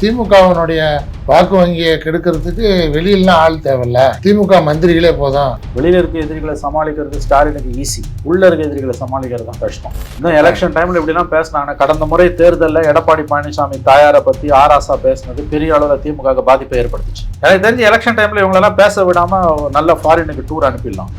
திமுகவினுடைய வாக்கு வங்கியை கெடுக்கிறதுக்கு வெளியிலாம் ஆள் தேவையில்ல. திமுக மந்திரிகளே போதும். வெளியில இருக்க எதிரிகளை சமாளிக்கிறது ஸ்டாலினுக்கு ஈஸி உள்ள இருக்க எதிரிகளை சமாளிக்கிறது தான் கஷ்டம். இன்னும் எலெக்ஷன் டைம்ல இப்படிலாம் பேசினாங்கன்னா கடந்த முறை தேர்தலில் எடப்பாடி பழனிசாமி தாயாரை பத்தி ஆராசா பேசினது பெரிய அளவில் திமுக பாதிப்பை ஏற்படுத்துச்சு. எனக்கு தெரிஞ்சு எலெக்ஷன் டைம்ல இவங்களெல்லாம் பேச விடாம நல்ல ஃபாரினுக்கு டூர் அனுப்பிடலாம்.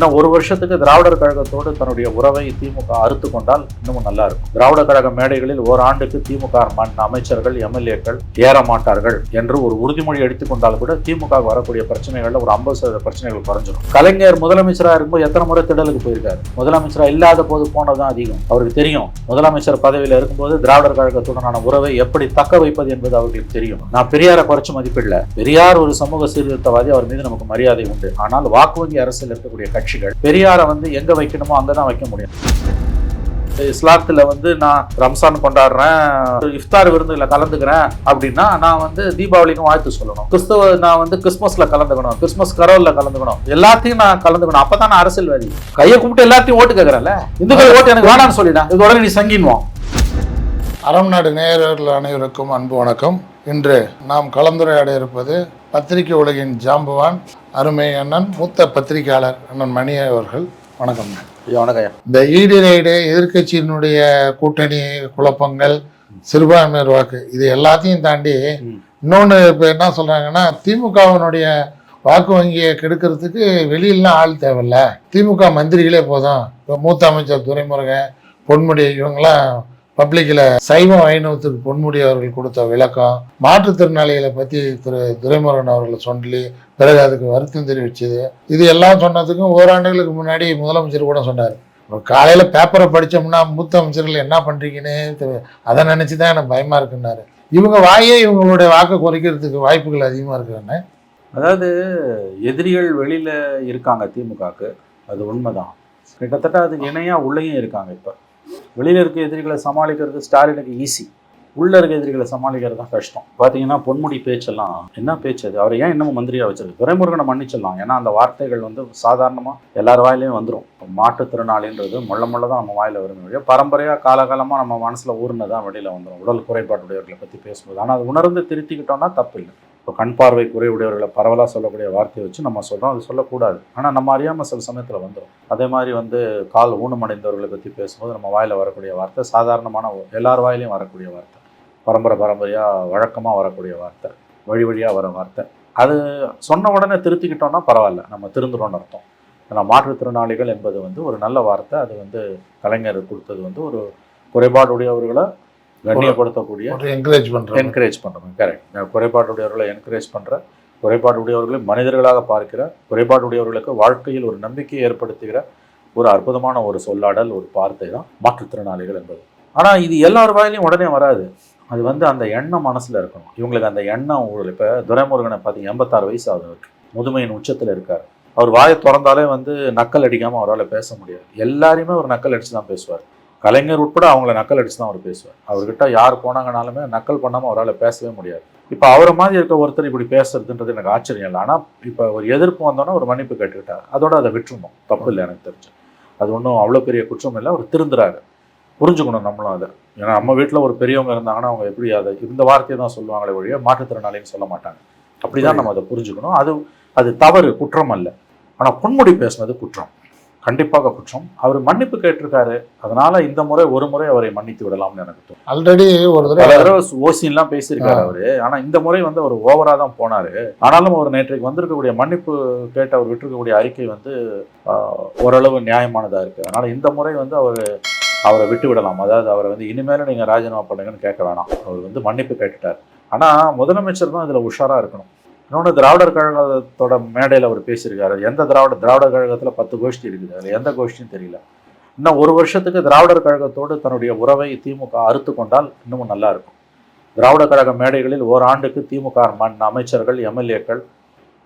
இன்னும் ஒரு வருஷத்துக்கு திராவிடர் கழகத்தோடு தன்னுடைய உறவை திமுக அறுத்து கொண்டால் இன்னமும் நல்லா இருக்கும். திராவிட கழக மேடைகளில் ஓராண்டுக்கு திமுக மண் அமைச்சர்கள் எம்எல்ஏக்கள் ஏற மாட்டார்கள் என்று ஒரு உறுதிமொழி எடுத்துக் கொண்டால் கூட திமுக வரக்கூடிய பிரச்சனைகள்ல ஒரு ஐம்பது சதவீத பிரச்சனைகள் குறைஞ்சிடும் கலைஞர் முதலமைச்சராக இருக்கும்போது எத்தனை முறை திடலுக்கு போயிருக்காரு? முதலமைச்சராக இல்லாத போது போனதுதான் அதிகம். அவருக்கு தெரியும். முதலமைச்சர் பதவியில் இருக்கும்போது திராவிடர் கழகத்துடனான உறவை எப்படி தக்க வைப்பது என்பது அவர்களுக்கு தெரியும். நான் பெரியாரை குறைச்சு மதிப்பிடல. பெரியார் ஒரு சமூக சீர்திருத்தவாதி. அவர் மீது நமக்கு மரியாதை உண்டு. ஆனால் வாக்கு வங்கி அரசில் இருக்கக்கூடிய கட்சிகள். பெரியாரை வந்து எங்க வைக்கணுமோ அங்கதான் வைக்க முடியும். இஸ்லாத்துல வந்து நான் ரம்சான் கொண்டாடுறேன் இஃப்தார் விருந்துல கலந்துக்கிறேன் அப்படின்னா நான் வந்து தீபாவளிக்கும் வாழ்த்து சொல்லணும். கிறிஸ்தவ நான் வந்து கிறிஸ்மஸ்ல கலந்துக்கணும். கிறிஸ்மஸ் கரோல்ல கலந்துக்கணும். எல்லாத்தையும் நான் கலந்துக்கணும். அப்பதான் நான் அரசியல்வாதி. கையை கும்பிட்டு எல்லாத்தையும் ஓட்டு கேட்கறேன்ல இந்துக்கள் ஓட்டு எனக்கு வேணாம்னு சொல்லிட்டேன். இது உடனே நீ சங்கின்வோம் அறம் நாடு நேயர்கள் அனைவருக்கும் அன்பு வணக்கம். இன்று நாம் கலந்துரையாட இருப்பது பத்திரிகை உலகின் ஜாம்பவான் அருமை அண்ணன் மூத்த பத்திரிகையாளர் அண்ணன் மணி அவர்கள். வணக்கம். ஐயா வணக்கம் இந்த ஈடு ரைடு எதிர்க்கட்சியினுடைய கூட்டணி குழப்பங்கள் சிறுபான்மையர் வாக்கு இது எல்லாத்தையும் தாண்டி. இன்னொன்று இப்போ என்ன சொல்றாங்கன்னா திமுகவினுடைய வாக்கு வங்கியை கெடுக்கிறதுக்கு வெளியிலாம் ஆள் தேவையில்ல. திமுக மந்திரிகளே போதும். இப்போ மூத்த அமைச்சர் துரைமுருகன் பொன்முடி இவங்கெல்லாம் பப்ளிக்கில் சைவ வைணவத்துக்கு பொன்முடி அவர்கள் கொடுத்த விளக்கம் மாற்றுத்திறனாளிகளை பற்றி திரு துரைமுருகன் அவர்கள் சொல்லி பிறகு அதுக்கு வருத்தம் தெரிவிச்சது. இது எல்லாம் சொன்னதுக்கும் ஓராண்டுகளுக்கு முன்னாடி முதலமைச்சர் கூட சொன்னார். காலையில் பேப்பரை படித்தோம்னா மூத்த அமைச்சர்கள் என்ன பண்ணுறீங்கன்னு அதை நினச்சி தான் எனக்கு பயமாக இருக்குன்னாரு. இவங்க வாயே இவங்களுடைய வாக்கை குறைக்கிறதுக்கு வாய்ப்புகள் அதிகமாக இருக்குன்னு அதாவது எதிரிகள் வெளியில் இருக்காங்க திமுகக்கு. அது உண்மைதான். கிட்டத்தட்ட அதுக்கு இணையாக உள்ளேயும் இருக்காங்க இப்போ. வெளியில் இருக்க எதிரிகளை சமாளிக்கிறது ஸ்டாலினுக்கு ஈஸி உள்ளே இருக்க எதிரிகளை சமாளிக்கிறது தான் கஷ்டம். பார்த்தீங்கன்னா பொன்முடி பேச்செல்லாம் என்ன பேச்சு அது? அவர் ஏன் இன்னமும் மந்திரியாக வச்சிருக்கு? துரைமுருகனை மன்னிச்சிடலாம். ஏன்னா அந்த வார்த்தைகள் வந்து சாதாரணமாக எல்லார் வாயிலையும் வந்துடும் மாற்றுத்திறனாளின்றது முள்ள முள்ள தான் நம்ம வாயில் வரும் வழியாக பரம்பரையாக காலகாலமாக நம்ம மனசுல ஊர்னதான் வெளியில் வந்துடும் உடல் குறைபாட்டுடையவர்களை பற்றி பேசும்போது. ஆனால் அது உணர்ந்து திருத்திக்கிட்டோம்னா தப்பு இல்லை. இப்போ கண் பார்வை குறைவுடையவர்களை பரவலாக சொல்லக்கூடிய வார்த்தையை வச்சு நம்ம சொல்கிறோம் அது சொல்லக்கூடாது. ஆனால் நம்ம அறியாமல் சில சமயத்தில் வந்துடும் அதே மாதிரி வந்து கால் ஊனமடைந்தவர்களை பற்றி பேசும்போது நம்ம வாயில் வரக்கூடிய வார்த்தை சாதாரணமான எல்லார் வாயிலையும் வரக்கூடிய வார்த்தை. பரம்பரை பரம்பரையாக வழக்கமாக வரக்கூடிய வார்த்தை வழி வழியாக வர வார்த்தை. அது சொன்ன உடனே திருத்திக்கிட்டோம்னா பரவாயில்ல. நம்ம திருந்துறோம்னு அர்த்தம். ஆனால் மாற்றுத்திறனாளிகள் என்பது வந்து ஒரு நல்ல வார்த்தை. அது வந்து கலைஞர் கொடுத்தது வந்து ஒரு குறைபாடுடையவர்களை கண்ணியப்படுத்தக்கூடிய என்கரேஜ் பண்ணுறேன் என்கரேஜ் பண்ணுறோம் கரெக்ட் குறைபாடுடையவர்களை என்கரேஜ் பண்ணுற குறைபாடுடையவர்களை மனிதர்களாக பார்க்கிற குறைபாடுடையவர்களுக்கு வாழ்க்கையில் ஒரு நம்பிக்கையை ஏற்படுத்துகிற ஒரு அற்புதமான ஒரு சொல்லாடல் ஒரு வார்த்தை தான் மாற்றுத்திறனாளிகள் என்பது. ஆனால் இது எல்லார் வாயிலையும் உடனே வராது. அது வந்து அந்த எண்ணம் மனசில் இருக்கணும். இவங்களுக்கு அந்த எண்ணம் உங்களுக்கு இப்போ துரைமுருகனை பார்த்தீங்க எண்பத்தாறு வயசு ஆகுது அவருக்கு. முதுமையின் உச்சத்தில் இருக்கார். அவர் வாயை திறந்தாலே வந்து நக்கல் அடிக்காமல் அவரால் பேச முடியாது. எல்லாரையுமே ஒரு நக்கல் அடித்து தான் பேசுவார். கலைஞர் உட்பட அவங்கள நக்கல் அடிச்சு தான் அவர் பேசுவார். அவர்கிட்ட யார் போனாங்கனாலுமே நக்கல் பண்ணாமல் அவரால் பேசவே முடியாது. இப்போ அவரை மாதிரி இருக்க ஒருத்தர் இப்படி பேசுறதுன்றது எனக்கு ஆச்சரியம் இல்லை. ஆனால் இப்போ ஒரு எதிர்ப்பு வந்தோன்னே ஒரு மன்னிப்பு கேட்டுக்கிட்டார். அதோட அதை விட்டுருணும் தப்பு இல்லை எனக்கு தெரிஞ்சு. அது ஒன்றும் அவ்வளோ பெரிய குற்றம் இல்லை. அவர் திருந்துறாரு. புரிஞ்சுக்கணும் நம்மளும் அதை. ஏன்னா நம்ம வீட்டில் ஒரு பெரியவங்க இருந்தாங்கன்னா அவங்க எப்படி அதை இந்த வார்த்தையை தான் சொல்லுவாங்களே ஒழிய மாற்றுத்திறனாளின்னு சொல்ல மாட்டாங்க. அப்படிதான் நம்ம அதை புரிஞ்சுக்கணும். அது அது தவறு குற்றம் அல்ல. ஆனால் பொன்முடி பேசுனது குற்றம். கண்டிப்பாக குற்றம். அவர் மன்னிப்பு கேட்டிருக்காரு. அதனால இந்த முறை ஒரு முறை அவரை மன்னித்து விடலாம்னு எனக்கு ஆல்ரெடி ஒரு தடவை ஓசின்லாம் பேசியிருக்காரு அவரு. ஆனா இந்த முறை வந்து அவர் ஓவரா தான் போனாரு. ஆனாலும் அவர் நேற்றைக்கு வந்திருக்கக்கூடிய மன்னிப்பு கேட்டு அவர் விட்டிருக்கக்கூடிய அறிக்கை வந்து ஓரளவு நியாயமானதா இருக்கு. அதனால இந்த முறை வந்து அவர் அவரை விட்டு விடலாம். அதாவது அவரை வந்து இனிமேலும் நீங்க ராஜினாமா பண்ணுங்கன்னு கேட்க வேணாம். அவர் வந்து மன்னிப்பு கேட்டுட்டார். ஆனா முதலமைச்சர் தான் இதுல உஷாரா இருக்கணும். இன்னொன்று திராவிடர் கழகத்தோட மேடையில் அவர் பேசியிருக்காரு. எந்த திராவிட திராவிடர் கழகத்தில் பத்து கோஷ்டி இருக்குது. அதில் எந்த கோஷ்டியும் தெரியல. இன்னும் ஒரு வருஷத்துக்கு திராவிடர் கழகத்தோடு தன்னுடைய உறவை திமுக அறுத்து கொண்டால் இன்னமும் நல்லா இருக்கும். திராவிட கழக மேடைகளில் ஓராண்டுக்கு திமுக மண் அமைச்சர்கள் எம்எல்ஏக்கள்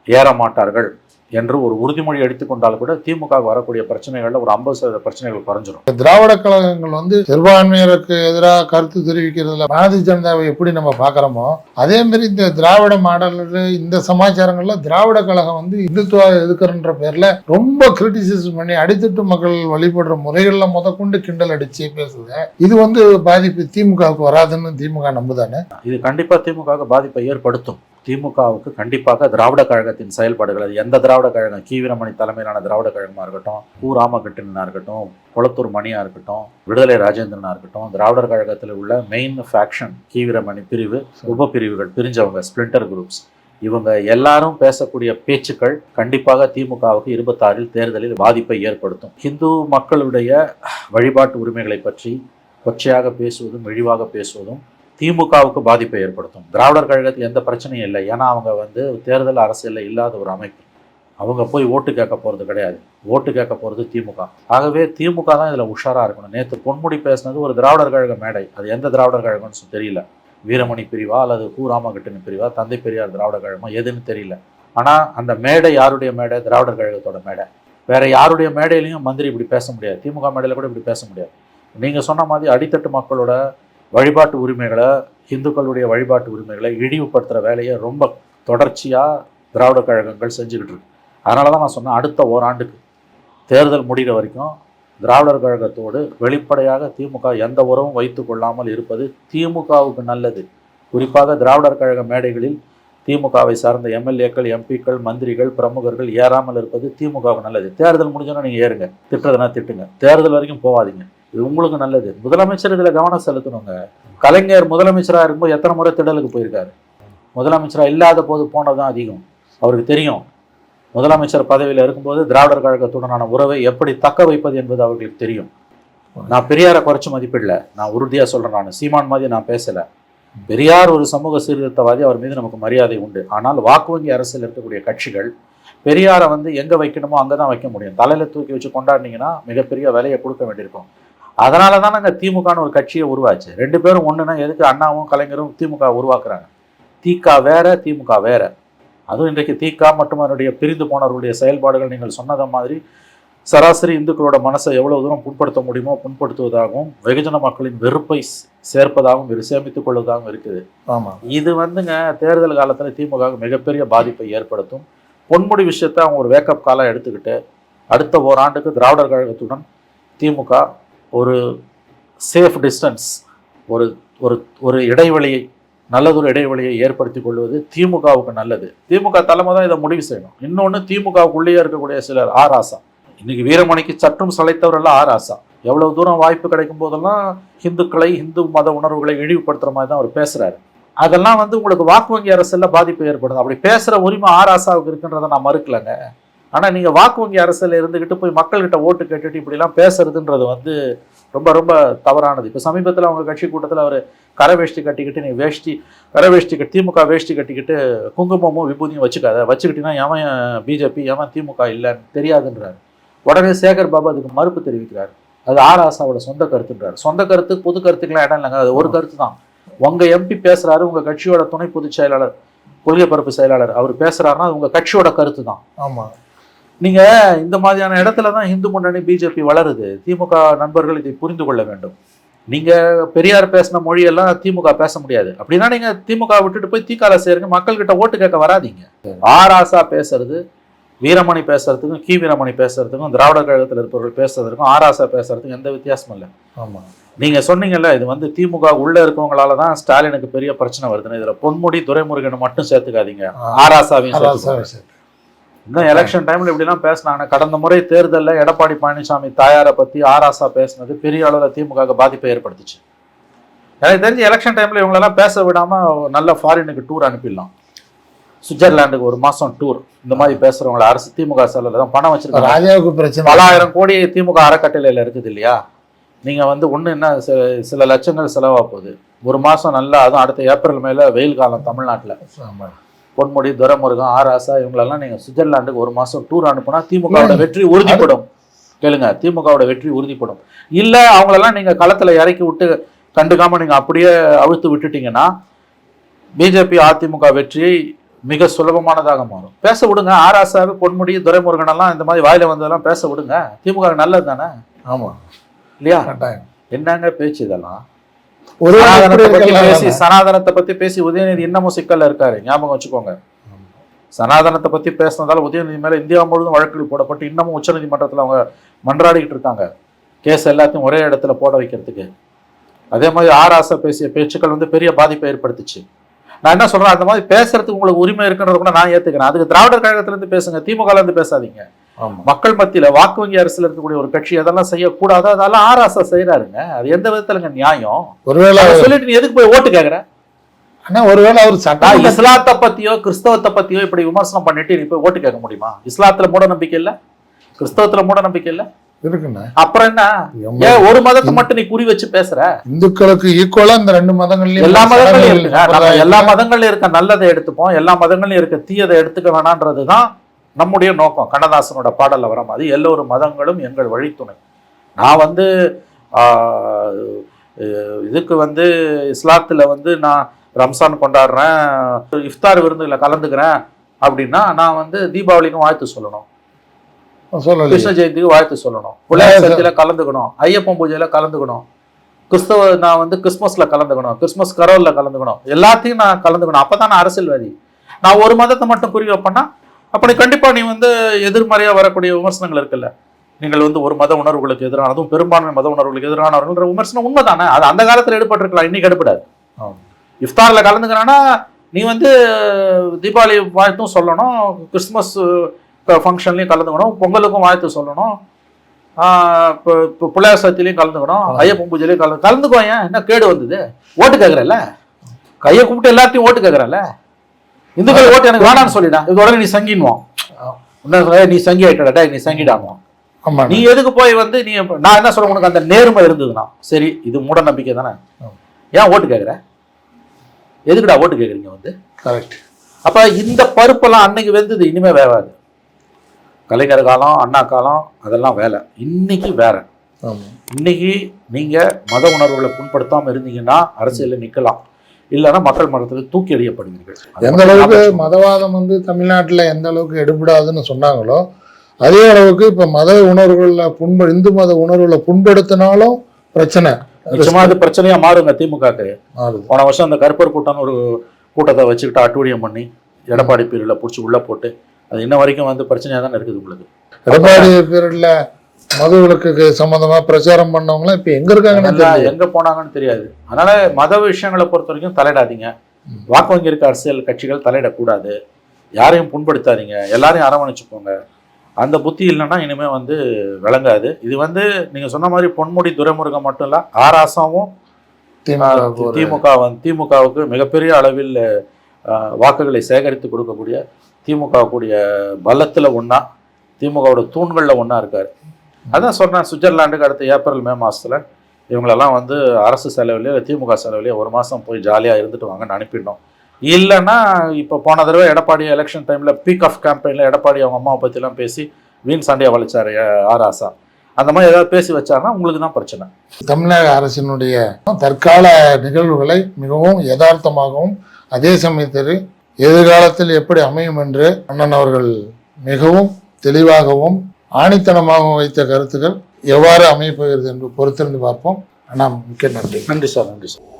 ஏற மாட்டார்கள். என்று ஒரு உறுதிமொழி எடுத்துக்கொண்டால் கூட திமுக வரக்கூடிய பிரச்சனைகள்ல ஒரு ஐம்பது சதவீத பிரச்சனைகள் குறைஞ்சிரும். திராவிட கழகங்கள் வந்து சிறுபான்மையினருக்கு எதிராக கருத்து தெரிவிக்கிறதுல பாரதிய ஜனதாவை எப்படி நம்ம பார்க்குறோமோ அதே மாதிரி இந்த திராவிட மாடல் இந்த சமாச்சாரங்கள்ல திராவிட கழகம் வந்து இந்துத்துவ எதுக்குறன்ற பேர்ல ரொம்ப கிரிட்டிசிசம் பண்ணி அடித்தட்டு மக்கள் வழிபடுற முறைகள்ல முதற்கொண்டு கிண்டல் அடிச்சு பேசுது இது வந்து பாதிப்பு திமுகவுக்கு வராதுன்னு திமுக நம்புதானே? இது கண்டிப்பா திமுகவுக்கு பாதிப்பை ஏற்படுத்தும். திமுகவுக்கு கண்டிப்பாக திராவிட கழகத்தின் செயல்பாடுகள் அது எந்த திராவிட கழகம்? கீவிரமணி தலைமையிலான திராவிட கழகமாக இருக்கட்டும் கு. ராமகிருஷ்ணனா இருக்கட்டும் குளத்தூர் மணியாக இருக்கட்டும் விடுதலை ராஜேந்திரனாக இருக்கட்டும் திராவிடர் கழகத்தில் உள்ள மெயின் ஃபேக்ஷன் கீவிரமணி பிரிவு உப பிரிவுகள் பிரிஞ்சவங்க ஸ்பிளிண்டர் குரூப்ஸ் இவங்க எல்லாரும் பேசக்கூடிய பேச்சுக்கள் கண்டிப்பாக திமுகவுக்கு இருபத்தாறில் தேர்தலில் பாதிப்பை ஏற்படுத்தும். ஹிந்து மக்களுடைய வழிபாட்டு உரிமைகளை பற்றி கொச்சையாக பேசுவதும் இழிவாக பேசுவதும் திமுகவுக்கு பாதிப்பை ஏற்படுத்தும். திராவிடர் கழகத்தில் எந்த பிரச்சனையும் இல்லை. ஏன்னா அவங்க வந்து தேர்தல் அரசியலில் இல்லாத ஒரு அமைப்பு. அவங்க போய் ஓட்டு கேட்க போகிறது கிடையாது. ஓட்டு கேட்க போகிறது திமுக. ஆகவே திமுக தான் இதில் உஷாராக இருக்கணும். நேற்று பொன்முடி பேசினது ஒரு திராவிடர் கழக மேடை. அது எந்த திராவிடர் கழகம்னு தெரியல. வீரமணி பிரிவா அல்லது கு. ராமகிருஷ்ணன் பிரிவா தந்தை பெரியார் திராவிட கழகமா எதுன்னு தெரியல. ஆனால் அந்த மேடை யாருடைய மேடை? திராவிடர் கழகத்தோட மேடை. வேற யாருடைய மேடையிலையும் மந்திரி இப்படி பேச முடியாது. திமுக மேடையில் கூட இப்படி பேச முடியாது. நீங்கள் சொன்ன மாதிரி அடித்தட்டு மக்களோட வழிபாட்டு உரிமைகளை இந்துக்களுடைய வழிபாட்டு உரிமைகளை இழிவுபடுத்துகிற வேலையை ரொம்ப தொடர்ச்சியாக திராவிட கழகங்கள் செஞ்சுக்கிட்டு இருக்கு. அதனால தான் நான் சொன்னேன் அடுத்த ஓராண்டுக்கு தேர்தல் முடிகிற வரைக்கும் திராவிடர் கழகத்தோடு வெளிப்படையாக திமுக எந்த உறவும் வைத்து கொள்ளாமல் இருப்பது திமுகவுக்கு நல்லது. குறிப்பாக திராவிடர் கழக மேடைகளில் திமுகவை சார்ந்த எம்எல்ஏக்கள் எம்பிக்கள் மந்திரிகள் பிரமுகர்கள் ஏறாமல் இருப்பது திமுகவுக்கு நல்லது. தேர்தல் முடிஞ்சோன்னா நீங்கள் ஏறுங்க. திட்டுறதுனா திட்டுங்க. தேர்தல் வரைக்கும் போகாதீங்க. இது உங்களுக்கு நல்லது. முதலமைச்சர் இதில் கவனம் செலுத்தணுங்க. கலைஞர் முதலமைச்சராக இருக்கும்போது எத்தனை முறை திடலுக்கு போயிருக்காரு. முதலமைச்சராக இல்லாத போது போனது தான் அதிகம். அவருக்கு தெரியும். முதலமைச்சர் பதவியில் இருக்கும்போது திராவிடர் கழகத்துடனான உறவை எப்படி தக்க வைப்பது என்பது அவர்களுக்கு தெரியும். நான் பெரியாரை குறைச்சி மதிப்பிடல. நான் உறுதியாக சொல்கிறேன் நான். சீமான் மாதிரி நான் பேசலை. பெரியார் ஒரு சமூக சீர்திருத்தவாதி அவர் மீது நமக்கு மரியாதை உண்டு. ஆனால் வாக்கு வங்கி அரசில் இருக்கக்கூடிய கட்சிகள் பெரியாரை வந்து எங்கே வைக்கணுமோ அங்கே தான் வைக்க முடியும். தலையில் தூக்கி வச்சு கொண்டாடினீங்கன்னா மிகப்பெரிய விலையை கொடுக்க வேண்டியிருக்கும். அதனால தான் நாங்கள் திமுகன்னு ஒரு கட்சியை உருவாச்சு. ரெண்டு பேரும் ஒன்றுனா எதுக்கு அண்ணாவும் கலைஞரும் திமுக உருவாக்குறாங்க? திக வேற திமுக வேற. அதுவும் இன்றைக்கு திக மற்றும் அதனுடைய பிரிந்து போனவர்களுடைய செயல்பாடுகள் நீங்கள் சொன்னதை மாதிரி சராசரி இந்துக்களோட மனசை எவ்வளவு தூரம் புண்படுத்த முடியுமோ புண்படுத்துவதாகவும் வெகுஜன மக்களின் வெறுப்பை சேர்ப்பதாகவும் சேமித்துக் கொள்வதாகவும் இருக்குது. ஆமாம் இது வந்துங்க தேர்தல் காலத்தில் திமுக மிகப்பெரிய பாதிப்பை ஏற்படுத்தும். பொன்முடி விஷயத்தை அவங்க ஒரு வேக்கப் காலாக எடுத்துக்கிட்டு அடுத்த ஓராண்டுக்கு திராவிடர் கழகத்துடன் திமுக ஒரு சேஃப் டிஸ்டன்ஸ் ஒரு ஒரு ஒரு இடைவெளியை நல்லதொரு இடைவெளியை ஏற்படுத்தி கொள்வது திமுகவுக்கு நல்லது. திமுக தலைமை தான் இதை முடிவு செய்யணும். இன்னொன்று திமுகவுக்குள்ளேயே இருக்கக்கூடிய சிலர் ஆர் ஆசா. இன்னைக்கு வீரமணிக்கு சற்றும் சளைத்தவரெல்லாம் ஆர் ஆசா. எவ்வளவு தூரம் வாய்ப்பு கிடைக்கும் போதெல்லாம் ஹிந்துக்களை ஹிந்து மத உணர்வுகளை இழிவுபடுத்துகிற மாதிரி தான் அவர் பேசுகிறாரு அதெல்லாம் வந்து உங்களுக்கு வாக்கு வங்கி அரசில் பாதிப்பு ஏற்படுது. அப்படி பேசுகிற உரிமை ஆர் ஆசாவுக்கு இருக்குன்றதை நான் மறுக்கலைங்க. ஆனால் நீங்கள் வாக்கு வங்கி அரசில் இருந்துகிட்டு போய் மக்கள்கிட்ட ஓட்டு கேட்டுட்டு இப்படிலாம் பேசுறதுன்றது வந்து ரொம்ப ரொம்ப தவறானது. இப்போ சமீபத்தில் அவங்க கட்சி கூட்டத்தில் அவர் கரை வேஷ்டி கட்டிக்கிட்டு நீ வேஷ்டி கரை வேஷ்டி கட்டி திமுக வேஷ்டி கட்டிக்கிட்டு குங்குமமும் விபூதியும் வச்சுக்காத வச்சுக்கிட்டீங்கன்னா எவன் பிஜேபி எவன் திமுக இல்லைன்னு தெரியாதுன்றாரு. உடனே சேகர் பாபு அதுக்கு மறுப்பு தெரிவிக்கிறார். அது ஆர் ஆசாவோட சொந்த கருத்துன்றார். சொந்த கருத்து பொது கருத்துக்கெல்லாம் இடம் இல்லைங்க. அது ஒரு கருத்து தான். உங்கள் எம்பி பேசுகிறாரு உங்கள் கட்சியோட துணை பொதுச் செயலாளர் கொள்கை பரப்பு செயலாளர் அவர் பேசுகிறாருன்னா அது உங்கள் கட்சியோட கருத்து தான். ஆமாம் நீங்க இந்த மாதிரியான இடத்துல தான் இந்து முன்னணி பிஜேபி வளருது. திமுக நண்பர்கள் இதை புரிந்து கொள்ள வேண்டும். நீங்க பெரியார் பேசின மொழியெல்லாம் திமுக பேச முடியாது. அப்படின்னா நீங்க திமுக விட்டுட்டு போய் திகால சேருங்க மக்கள்கிட்ட ஓட்டு கேட்க வராதீங்க. ஆர் ஆசா பேசுறது வீரமணி பேசுறதுக்கும் கி வீரமணி பேசுறதுக்கும் திராவிடர் கழகத்தில் இருப்பவர்கள் பேசுறதுக்கும் ஆர் ஆசா பேசுறதுக்கும் எந்த வித்தியாசமும் இல்லை. ஆமாம் நீங்க சொன்னீங்கல்ல இது வந்து திமுக உள்ள இருக்கவங்களால தான் ஸ்டாலினுக்கு பெரிய பிரச்சனை வருதுன்னு. இதுல பொன்முடி துரைமுருகன் மட்டும் சேர்த்துக்காதீங்க. ஆர் ஆசாவையும் சேர்த்துக்கோங்க. இன்னும் எலெக்ஷன் டைம்ல இப்படிலாம் பேசினாங்க. கடந்த முறை தேர்தலில் எடப்பாடி பழனிசாமி தாயாரை பத்தி ஆராசா பேசினது பெரிய அளவில் திமுக பாதிப்பை ஏற்படுத்துச்சு. எனக்கு தெரிஞ்சு எலெக்ஷன் டைம்ல இவங்களெல்லாம் பேச விடாம நல்ல ஃபாரினுக்கு டூர் அனுப்பிடலாம். சுவிட்சர்லாண்டுக்கு ஒரு மாசம் டூர் இந்த மாதிரி பேசுறவங்கள அரசு திமுக செலவில் தான் பணம் வச்சிருக்காங்க. ராஜாவுக்கு பிரச்சனை. பலாயிரம் கோடி திமுக அறக்கட்டளையில் இருக்குது இல்லையா? நீங்க வந்து ஒண்ணு என்ன சி- சில லட்சங்கள் செலவா போகுது. ஒரு மாசம் நல்லா அதுவும் அடுத்த ஏப்ரல் மேல வெயில் காலம் தமிழ்நாட்டுல. ஆமாம் பொன்முடி துரைமுருகன் ஆர் ஆசா இவங்களெல்லாம் நீங்க சுவிட்சர்லாந்துக்கு ஒரு மாசம் டூர் அனுப்புனா திமுகவோட வெற்றி உறுதிப்படும். கேளுங்க திமுகவோட வெற்றி உறுதிப்படும். இல்ல அவங்களெல்லாம் நீங்க களத்துல இறக்கி விட்டு கண்டுக்காம நீங்க அப்படியே அழுத்து விட்டுட்டீங்கன்னா பிஜேபி அதிமுக வெற்றியை மிக சுலபமானதாக மாறும். பேச விடுங்க ஆராசாவு பொன்முடி துரைமுருகன் எல்லாம் இந்த மாதிரி வாயில வந்ததெல்லாம் பேச விடுங்க. திமுக நல்லது தானே ஆமா. இல்லையா? என்னங்க பேச்சு இதெல்லாம்? சனாதனத்தை பத்தி பேசி சனாதனத்தை பத்தி பேசி உதயநிதி இன்னமும் சிக்கல்ல இருக்காரு. ஞாபகம் வச்சுக்கோங்க. சனாதனத்தை பத்தி பேசினதால உதயநிதி மேல இந்தியா முழுவதும் வழக்குகள் போடப்பட்டு இன்னமும் உச்சநீதிமன்றத்துல அவங்க மன்றாடிக்கிட்டு இருக்காங்க. கேஸ் எல்லாத்தையும் ஒரே இடத்துல போட வைக்கிறதுக்கு. அதே மாதிரி ஆர் ஆசா பேசிய பேச்சுக்கள் வந்து பெரிய பாதிப்பை ஏற்படுத்துச்சு. நான் என்ன சொல்றேன்? அந்த மாதிரி பேசுறதுக்கு உங்களுக்கு உரிமை இருக்குன்றத கூட நான் ஏத்துக்கிறேன். அதுக்கு திராவிடர் கழகத்துல இருந்து பேசுங்க. திமுக ல இருந்து பேசாதீங்க. மக்கள் மத்தியில வாக்கு வங்கி அரசுல இருக்கக்கூடிய ஒரு கட்சி அதெல்லாம் செய்யக்கூடாது அதெல்லாம் ஆர் ஆசா செய்யறாருங்க அது எந்த விதத்துலங்க நியாயம்? ஒருவேளை சொல்லிட்டு நீ எதுக்கு போய் ஓட்டு கேக்குற? ஆனா ஒருவேளை அவர் நான் சட்டம் இஸ்லாத்தை பத்தியோ கிறிஸ்தவத்தை பத்தியோ இப்படி விமர்சனம் பண்ணிட்டு நீ போய் ஓட்டு கேட்க முடியுமா? இஸ்லாத்துல மூட நம்பிக்கை இல்ல? கிறிஸ்தவத்துல மூட நம்பிக்கை இல்ல? அப்புறம் என்ன? ஏன் ஒரு மதத்தை மட்டும் நீ குறி வச்சு பேசுற? இந்துக்களுக்கு ஈக்குவலா இந்த ரெண்டு மதங்கள்லயும் எல்லா மதங்களையும் எல்லா மதங்கள்லயும் இருக்க நல்லதை எடுத்துப்போம் எல்லா மதங்களையும் இருக்க தீயதை எடுத்துக்க வேணான்றதுதான் நம்முடைய நோக்கம் கண்ணதாசனோட பாடல்ல வர மாதிரி எல்லோரும் மதங்களும் எங்கள் வழித்துணை. நான் வந்து இதுக்கு வந்து இஸ்லாத்துல வந்து நான் ரம்சான் கொண்டாடுறேன் இஃப்தார் விருந்துல கலந்துக்கிறேன் அப்படின்னா நான் வந்து தீபாவளிக்கும் வாழ்த்து சொல்லணும். கிருஷ்ண ஜெயந்திக்கு வாழ்த்து சொல்லணும். சக்தியில கலந்துக்கணும். ஐயப்பன் பூஜையில கலந்துக்கணும். கிறிஸ்தவ நான் வந்து கிறிஸ்மஸ்ல கலந்துக்கணும். கிறிஸ்மஸ் கரோல்ல கலந்துக்கணும். எல்லாத்தையும் நான் கலந்துக்கணும். அப்பதான் நான் அரசியல்வாதி. நான் ஒரு மதத்தை மட்டும் குறி வைப்பேன்னா அப்ப நீ கண்டிப்பா நீ வந்து எதிர்மறையா வரக்கூடிய விமர்சனங்கள் இருக்குல்ல. நீங்கள் வந்து ஒரு மத உணர்வுகளுக்கு எதிரானதும் பெரும்பான்மை மத உணர்வுகளுக்கு எதிரானவர்கள்ன்ற விமர்சனம் உண்மைதானே? அது அந்த காலத்துல எடுபட்டிருக்கலாம் இன்னைக்கு எடுப்படாது ஆமா. இஃப்தார்ல கலந்துக்கிறான்னா நீ வந்து தீபாவளி வாழ்த்தும் சொல்லணும் கிறிஸ்மஸ் ஃபங்க்ஷன்லையும் கலந்துக்கணும் பொங்கலுக்கும் வாழ்த்து சொல்லணும் இப்போ இப்போ பிள்ளையார் சத்திலையும் கலந்துக்கணும் ஐயப்பன் பூஜையிலையும் கலந்து கலந்துக்கோ ஏன்? என்ன கேடு வந்தது? ஓட்டு கேட்குறல்ல? கையை கும்பிட்டு எல்லாத்தையும் ஓட்டு கேட்குறல்ல? இந்துக்கள் ஓட்டு எனக்கு வேணாம்னு சொல்லிடா. இது உடனே நீ சங்கின்வோம் என்ன நீ சங்கி ஆயிட்டடா நீ சங்கிடானுவோம் ஆமா நீ எதுக்கு போய் வந்து நீ நான் என்ன சொல்றேன் உனக்கு அந்த நேர்மை இருந்ததுன்னா சரி இது மூட நம்பிக்கை தானே. ஏன் ஓட்டு கேட்குற எதுக்குடா ஓட்டு கேட்குறீங்க வந்து? கரெக்ட் அப்ப இந்த பருப்பெல்லாம் அன்னைக்கு வெந்தது இனிமே வேகாது கலைஞர் காலம் அண்ணா காலம் அதெல்லாம் வேலை. இன்னைக்கு வேற. இன்னைக்கு நீங்க மத உணர்வுகளை புண்படுத்தாம இருந்தீங்கன்னா அரசியல்ல நிக்கலாம். இல்லைன்னா மக்கள் மன்றத்தில் தூக்கி எறியப்படுவீர்கள். எந்த அளவுக்கு மதவாதம் வந்து தமிழ்நாட்டுல எந்த அளவுக்கு எடுபடாதுன்னு சொன்னாங்களோ அதே அளவுக்கு இப்ப மத உணர்வுகள்ல புண்ப இந்து மத உணர்வுல புண்படுத்தினாலும் பிரச்சனை. நிச்சயமா அது பிரச்சனையா மாறுங்க திமுகக்கு. போன வருஷம் அந்த கருப்பர் கூட்டம்னு ஒரு கூட்டத்தை வச்சுக்கிட்டு அட்டூழியம் பண்ணி எடப்பாடி பீரியட்ல பிடிச்சி உள்ள போட்டு அது இன்ன வரைக்கும் வந்து பிரச்சனையா தானே இருக்குது உங்களுக்கு? எடப்பாடி பீரியட்ல மது விலக்குக்கு சம்பந்தமா பிரச்சாரம் பண்ணவங்களாம் இப்ப எங்க இருக்காங்கன்னு எங்க போனாங்கன்னு தெரியாது. அதனால மத விஷயங்களை பொறுத்த வரைக்கும் தலையிடாதீங்க. வாக்கு வங்கி இருக்க அரசியல் கட்சிகள் தலையிடக்கூடாது. யாரையும் புண்படுத்தாதீங்க. எல்லாரையும் அரவணைச்சுக்கோங்க. அந்த புத்தி இல்லைன்னா இனிமே வந்து விளங்காது. இது வந்து நீங்க சொன்ன மாதிரி பொன்முடி துரைமுருகன் மட்டும் இல்ல ஆராசாவும் திமுக திமுகவுக்கு மிகப்பெரிய அளவில் வாக்குகளை சேகரித்து கொடுக்கக்கூடிய திமுக கூடிய பலத்துல ஒண்ணா திமுகவோட தூண்கள்ல ஒண்ணா இருக்காரு. அதான் சொல்கிறேன் சுவிட்சர்லாண்டுக்கு அடுத்த ஏப்ரல் மே மாதத்தில் இவங்களெல்லாம் வந்து அரசு செலவுலையோ இல்லை திமுக செலவுலையோ ஒரு மாதம் போய் ஜாலியாக இருந்துட்டு வாங்கன்னு அனுப்பிடணும். இல்லைன்னா இப்போ போன தடவை எடப்பாடி எலெக்ஷன் டைமில் பீக் ஆஃப் கேம்பெயினில் எடப்பாடி அவங்க அம்மாவை பற்றிலாம் பேசி வீண் சண்டையை வளைச்சார் ஆர் ஆசா அந்த மாதிரி ஏதாவது பேசி வச்சாருன்னா உங்களுக்கு தான் பிரச்சனை. தமிழக அரசினுடைய தற்கால நிகழ்வுகளை மிகவும் யதார்த்தமாகவும் அதே சமயத்தில் எதிர்காலத்தில் எப்படி அமையும் என்று அண்ணன் அவர்கள் மிகவும் தெளிவாகவும் ஆணித்தனமாகவும் வைத்த கருத்துக்கள் எவ்வாறு அமையப்போகிறது என்று பொறுத்திருந்து பார்ப்போம். நாம் மிக்க நன்றி. நன்றி சார் நன்றி சார்.